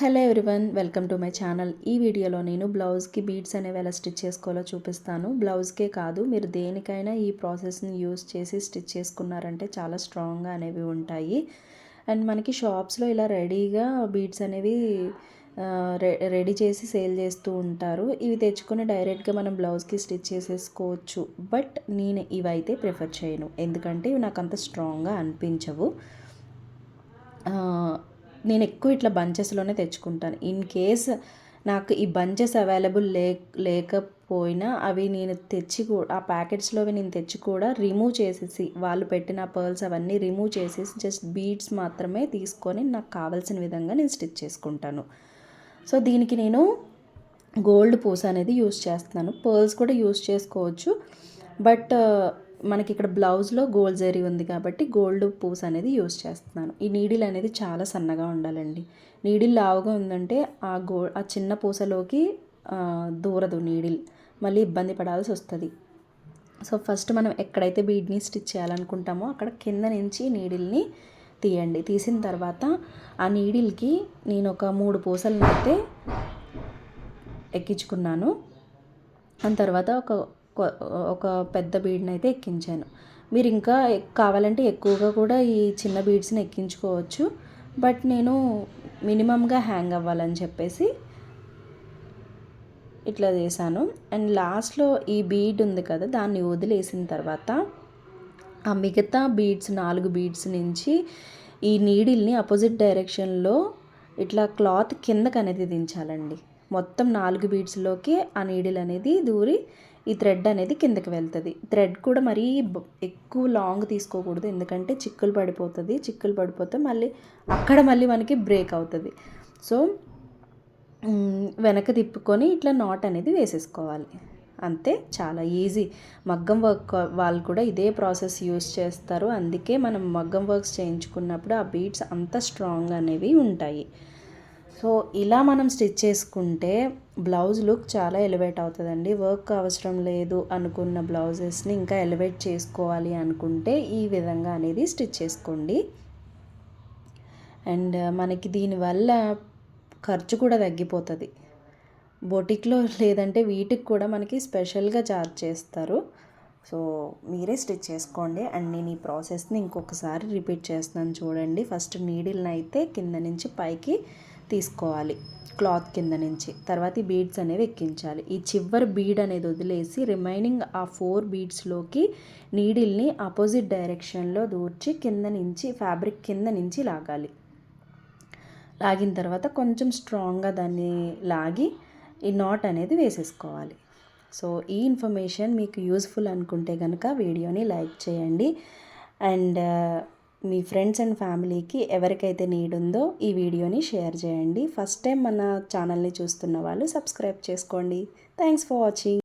Hello everyone welcome to my channel. ఈ వీడియోలో నేను బ్లౌజ్కి బీడ్స్ అనేవి ఎలా స్టిచ్ చేసుకోవాలో చూపిస్తాను. బ్లౌజ్కే కాదు మీరు దేనికైనా ఈ ప్రాసెస్ని యూస్ చేసి స్టిచ్ చేసుకున్నారంటే చాలా స్ట్రాంగ్గా అనేవి ఉంటాయి. అండ్ మనకి షాప్స్లో ఇలా రెడీగా బీడ్స్ అనేవి రెడీ చేసి సేల్ చేస్తూ ఉంటారు. ఇవి తెచ్చుకొని డైరెక్ట్గా మనం బ్లౌజ్కి స్టిచ్ చేసేసుకోవచ్చు. బట్ నేను ఇవైతే ప్రిఫర్ చేయను. ఎందుకంటే ఇవి నాకు అంత స్ట్రాంగ్గా అనిపించవు. నేను ఎక్కువ ఇట్లా బంచెస్లోనే తెచ్చుకుంటాను. ఇన్ కేస్ నాకు ఈ బంచెస్ అవైలబుల్ లే లేకపోయినా అవి నేను తెచ్చి కూడా ఆ ప్యాకెట్స్లోవి నేను తెచ్చి కూడా రిమూవ్ చేసేసి వాళ్ళు పెట్టిన పర్ల్స్ అవన్నీ రిమూవ్ చేసేసి జస్ట్ బీడ్స్ మాత్రమే తీసుకొని నాకు కావాల్సిన విధంగా నేను స్టిచ్ చేసుకుంటాను. సో దీనికి నేను గోల్డ్ పూస అనేది యూస్ చేస్తున్నాను. పర్ల్స్ కూడా యూస్ చేసుకోవచ్చు. బట్ మనకి ఇక్కడ బ్లౌజ్లో గోల్డ్ జరీ ఉంది కాబట్టి గోల్డ్ పూస్ అనేది యూస్ చేస్తున్నాను. ఈ నీడిల్ అనేది చాలా సన్నగా ఉండాలండి. నీడిల్ లావుగా ఉందంటే ఆ గో ఆ చిన్న పూసలోకి దూరదు నీడిల్ మళ్ళీ ఇబ్బంది పడాల్సి వస్తుంది. సో ఫస్ట్ మనం ఎక్కడైతే బీడ్ని స్టిచ్ చేయాలనుకుంటామో అక్కడ కింద నుంచి నీడిల్ని తీయండి. తీసిన తర్వాత ఆ నీడిల్కి నేను ఒక మూడు పూసలను అయితే ఎక్కించుకున్నాను. దాని తర్వాత ఒక ఒక పెద్ద బీడ్ని అయితే ఎక్కించాను. మీరు ఇంకా కావాలంటే ఎక్కువగా కూడా ఈ చిన్న బీడ్స్ని ఎక్కించుకోవచ్చు. బట్ నేను మినిమంగా హ్యాంగ్ అవ్వాలని చెప్పేసి ఇట్లా చేశాను. అండ్ లాస్ట్లో ఈ బీడ్ ఉంది కదా దాన్ని వదిలేసిన తర్వాత ఆ మిగతా బీడ్స్ నాలుగు బీడ్స్ నుంచి ఈ నీడిల్ని అపోజిట్ డైరెక్షన్లో ఇట్లా క్లాత్ కిందకు అనేది దించాలండి. మొత్తం నాలుగు బీడ్స్లోకి ఆ నీడిల్ అనేది దూరి ఈ థ్రెడ్ అనేది కిందకి వెళ్తుంది. థ్రెడ్ కూడా మరీ ఎక్కువ లాంగ్ తీసుకోకూడదు. ఎందుకంటే చిక్కులు పడిపోతుంది. చిక్కులు పడిపోతే మళ్ళీ అక్కడ మళ్ళీ మనకి బ్రేక్ అవుతుంది. సో వెనక తిప్పుకొని ఇట్లా నాట్ అనేది వేసేసుకోవాలి. అంతే చాలా ఈజీ మగ్గం వర్క్ వాళ్ళు కూడా ఇదే ప్రాసెస్ యూస్ చేస్తారు. అందుకే మనం మగ్గం వర్క్స్ చేయించుకున్నప్పుడు ఆ బీట్స్ అంత స్ట్రాంగ్ అనేవి ఉంటాయి. సో ఇలా మనం స్టిచ్ చేసుకుంటే బ్లౌజ్ లుక్ చాలా ఎలివేట్ అవుతుందండి. వర్క్ అవసరం లేదు అనుకున్న బ్లౌజెస్ని ఇంకా ఎలివేట్ చేసుకోవాలి అనుకుంటే ఈ విధంగా అనేది స్టిచ్ చేసుకోండి. అండ్ మనకి దీనివల్ల ఖర్చు కూడా తగ్గిపోతుంది. బొటిక్లో లేదంటే వీటికి కూడా మనకి స్పెషల్గా చార్జ్ చేస్తారు. సో మీరే స్టిచ్ చేసుకోండి. అండ్ నేను ఈ ప్రాసెస్ని ఇంకొకసారి రిపీట్ చేస్తున్నాను చూడండి. ఫస్ట్ నీడిల్ని అయితే కింద నుంచి పైకి తీసుకోవాలి క్లాత్ కింద నుంచి. తర్వాత ఈ బీడ్స్ అనేవి ఎక్కించాలి. ఈ చివరి బీడ్ అనేది వదిలేసి రిమైనింగ్ ఆ ఫోర్ బీడ్స్లోకి నీడిల్ని ఆపోజిట్ డైరెక్షన్లో దూర్చి కింద నుంచి ఫ్యాబ్రిక్ కింద నుంచి లాగాలి. లాగిన తర్వాత కొంచెం స్ట్రాంగ్గా దాన్ని లాగి ఈ నాట్ అనేది వేసేసుకోవాలి. సో ఈ ఇన్ఫర్మేషన్ మీకు యూస్ఫుల్ అనుకుంటే కనుక వీడియోని లైక్ చేయండి. అండ్ మీ ఫ్రెండ్స్ అండ్ ఫ్యామిలీకి ఎవరికైతే నీడ్ ఉందో ఈ వీడియోని షేర్ చేయండి. ఫస్ట్ టైం మన ఛానల్ని చూస్తున్న వాళ్ళు సబ్స్క్రైబ్ చేసుకోండి. Thanks for watching